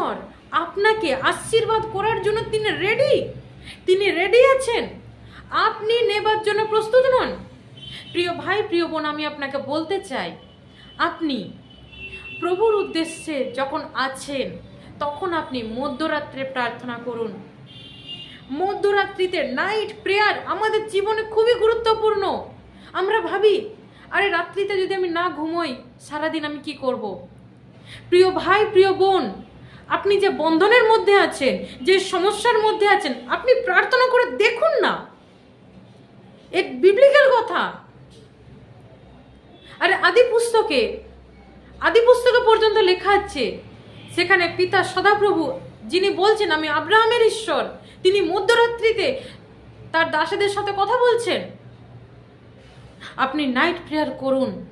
ঈশ্বর আপনাকে আশীর্বাদ করার জন্য তিনি রেডি তিনি রেডি আছেন? আপনি নেবার জন্য প্রস্তুত নন? প্রিয় ভাই, প্রিয় বোন, আমি আপনাকে বলতে চাই, আপনি প্রভুর উদ্দেশ্যে যখন আছেন, তখন আপনি মধ্যরাত্রে প্রার্থনা করুন। মধ্যরাত্রিতে নাইট প্রেয়ার আমাদের জীবনে খুবই গুরুত্বপূর্ণ। আমরা ভাবি, আরে রাত্রিতে যদি আমি না ঘুমোই, সারাদিন আমি কি করব। প্রিয় ভাই, প্রিয় বোন আপনি যে বন্ধনের মধ্যে আছেন, যে সমস্যার মধ্যে আছেন, আপনি প্রার্থনা করে দেখুন না। এক বিবলিক্যাল কথা। আরে আদি পুস্তকে আদি পুস্তকে পর্যন্ত লেখা আছে, সেখানে পিতা সদাপ্রভু, যিনি বলছেন, আমি আব্রাহামের ঈশ্বর। তিনি মধ্যরাত্রিতে তার দাসেদের সাথে কথা বলছেন। আপনি নাইট প্রেয়ার করুন।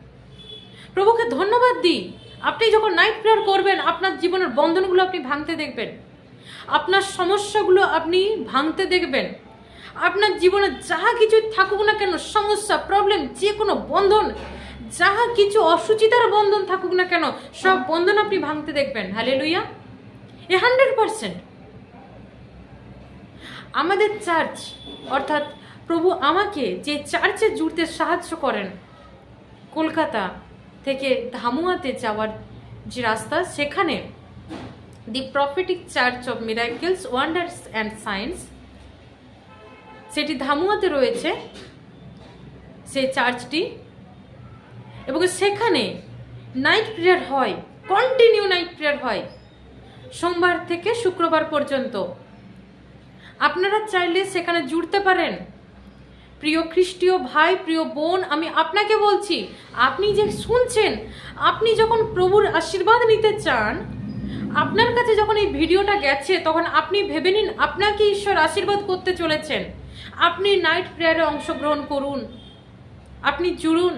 প্রভুকে ধন্যবাদ দিই। আপনি যখন নাইট প্রেয়ার করবেন, আপনার জীবনের বন্ধনগুলো আপনি ভাঙতে দেখবেন। আপনার সমস্যাগুলো আপনি ভাঙতে দেখবেন। আপনার জীবনে যাহা কিছু থাকুক না কেন, সমস্যা প্রবলেম যে কোনো বন্ধন যাহা কিছু অসুচিতার বন্ধন থাকুক না কেন, সব বন্ধন আপনি ভাঙতে দেখবেন। Hallelujah a hundred percent আমাদের চার্চ অর্থাৎ প্রভু আমাকে যে চার্চে জুড়তে সাহায্য করেন, কলকাতা থেকে ধামুয়াতে যাওয়ার যে রাস্তা, সেখানে the prophetic church of miracles wonders and science সেটি ধামুয়াতে রয়েছে, সেই চার্চটি। এবং সেখানে নাইট প্রেয়ার হয় কন্টিনিউ নাইট প্রেয়ার হয়, সোমবার থেকে শুক্রবার পর্যন্ত। আপনারা চাইলে সেখানে জুড়তে পারেন। প্রিয় খ্রিস্টীয় ভাই, প্রিয় বোন, আমি আপনাকে বলছি, আপনি যে শুনছেন, আপনি যখন প্রভুর আশীর্বাদ নিতে চান, আপনার কাছে যখন এই ভিডিওটা গেছে, তখন আপনি ভেবে নিন, আপনাকে ঈশ্বর আশীর্বাদ করতে চলেছেন। আপনি নাইট প্রেয়ারে অংশগ্রহণ করুন, আপনি জুড়ুন।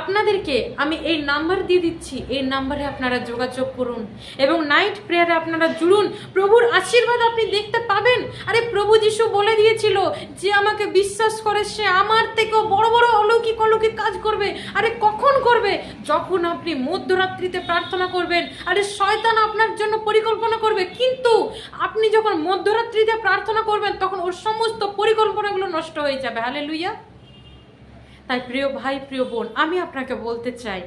আপনাদেরকে আমি এই নাম্বার দিয়ে দিচ্ছি। এই নাম্বারে আপনারা যোগাযোগ করুন এবং নাইট প্রেয়ারে আপনারা জুড়ুন। প্রভুর আশীর্বাদ আপনি দেখতে পাবেন। আরে প্রভু যিশু বলে দিয়েছিল যে আমাকে বিশ্বাস করে, সে আমার থেকেও বড় বড় অলৌকিক অলৌকিক কাজ করবে। আরে কখন করবে? যখন আপনি মধ্যরাত্রিতে প্রার্থনা করবেন। আরে শয়তান আপনার জন্য পরিকল্পনা করবে। কিন্তু আপনি যখন মধ্যরাত্রিতে প্রার্থনা করবেন, তখন ওর সমস্ত পরিকল্পনাগুলো নষ্ট হয়ে যাবে। হালে লুইয়া তাই প্রিয় ভাই প্রিয় বোন আমি আপনাকে বলতে চাই